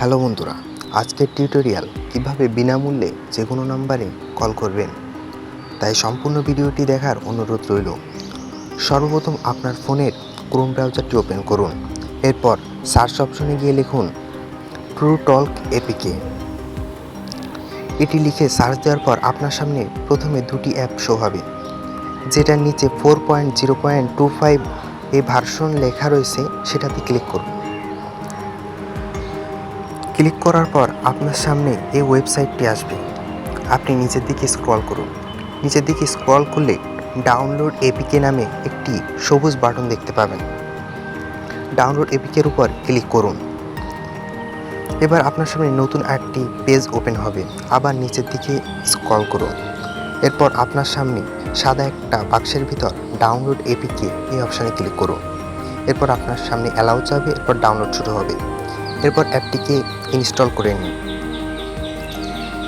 Hello বন্ধুরা, আজকের tutorial কীভাবে বিনামূল্যে যে কোনো নাম্বারে কল করবেন। তাই সম্পূর্ণ ভিডিওটি দেখার অনুরোধ রইল। সর্বপ্রথম আপনার ফোনের ক্রোম ব্রাউজারটি ওপেন করুন। এরপর সার্চ অপশনে গিয়ে লিখুন ট্রু টল্ক এপিকে এটি লিখে সার্চ দেওয়ার পর আপনার সামনে প্রথমে দুটি অ্যাপ শো হবে, যেটার নিচে four point zero point two five এই ভার্সন লেখা রয়েছে, সেটাতে ক্লিক করুন। ক্লিক করার পর আপনার সামনে এই ওয়েবসাইটটি আসবে। আপনি নিচের দিকে স্ক্রল করুন। নিচের দিকে স্ক্রল করলে ডাউনলোড এপিকে নামে একটি সবুজ বাটন দেখতে পাবেন। ডাউনলোড এপিকের উপর ক্লিক করুন। এবার আপনার সামনে নতুন একটি পেজ ওপেন হবে। আবার নিচের দিকে স্ক্রল করুন। এরপর আপনার সামনে সাদা একটা বাক্সের ভিতর ডাউনলোড এপিকে এই অপশানে ক্লিক করুন। এরপর আপনার সামনে অ্যালাউ যাবে এরপর ডাউনলোড শুরু হবে। এরপর অ্যাপটিকে ইনস্টল করে নিন।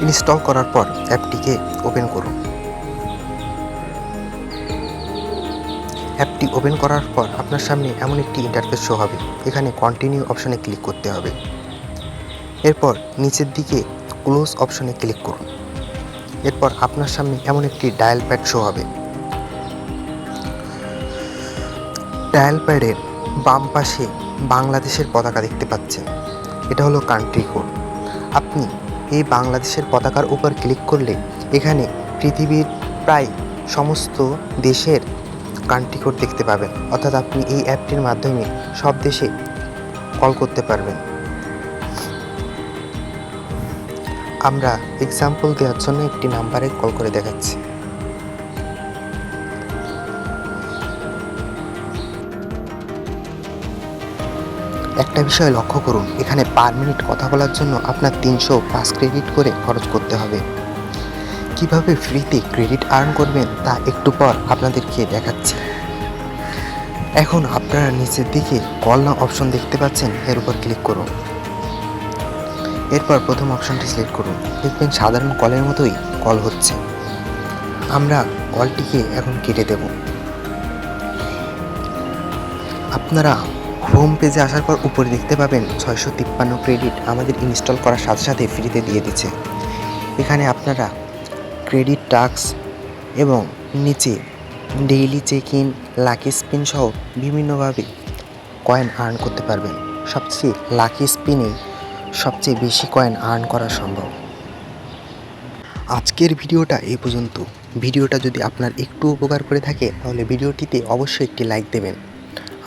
ইনস্টল করার পর অ্যাপটিকে ওপেন করুন। অ্যাপটি ওপেন করার পর আপনার সামনে এমন একটি ইন্টারফেস শো হবে। এখানে কন্টিনিউ অপশনে ক্লিক করতে হবে। এরপর নিচের দিকে ক্লোজ অপশনে ক্লিক করুন। এরপর আপনার সামনে এমন একটি ডায়াল প্যাড শো হবে। ডায়াল প্যাডের বাম পাশে বাংলাদেশের পতাকা দেখতে পাচ্ছেন। এটা হলো কান্ট্রি কোড আপনি এই বাংলাদেশের পতাকার উপর ক্লিক করলে এখানে পৃথিবীর প্রায় সমস্ত দেশের কান্ট্রি কোড দেখতে পাবেন। অর্থাৎ আপনি এই অ্যাপটির মাধ্যমে সব দেশে কল করতে পারবেন। আমরা এক্সাম্পল দেওয়ার জন্য একটি নাম্বারে কল করে দেখাচ্ছি। একটা বিষয় লক্ষ্য করুন, এখানে পার মিনিট কথা বলার জন্য আপনার তিনশো পাঁচ ক্রেডিট করে খরচ করতে হবে। কীভাবে ফ্রিতে ক্রেডিট আর্ন করবেন তা একটু পর আপনাদেরকে দেখাচ্ছি। এখন আপনারা নিচের দিকে কল না অপশন দেখতে পাচ্ছেন, এর উপর ক্লিক করুন। এরপর প্রথম অপশনটি সিলেক্ট করুন। দেখবেন সাধারণ কলের মতোই কল হচ্ছে। আমরা কলটিকে এখন কেটে দেব। আপনারা হোম পেজে আসার পর উপরে দেখতে পাবেন ছয়শো তিপ্পান্ন ক্রেডিট আমাদের ইনস্টল করার সাথে সাথে ফ্রিতে দিয়ে দিচ্ছে। এখানে আপনারা ক্রেডিট টাক্স এবং নিচে daily check in lucky spin সহ বিভিন্নভাবে কয়েন আর্ন করতে পারবেন। সবচেয়ে লাকি স্পিনে সবচেয়ে বেশি কয়েন আর্ন করা সম্ভব। আজকের ভিডিওটা এই পর্যন্ত। ভিডিওটা যদি আপনার একটু উপকার করে থাকে, তাহলে ভিডিওটিতে অবশ্যই একটি লাইক দেবেন।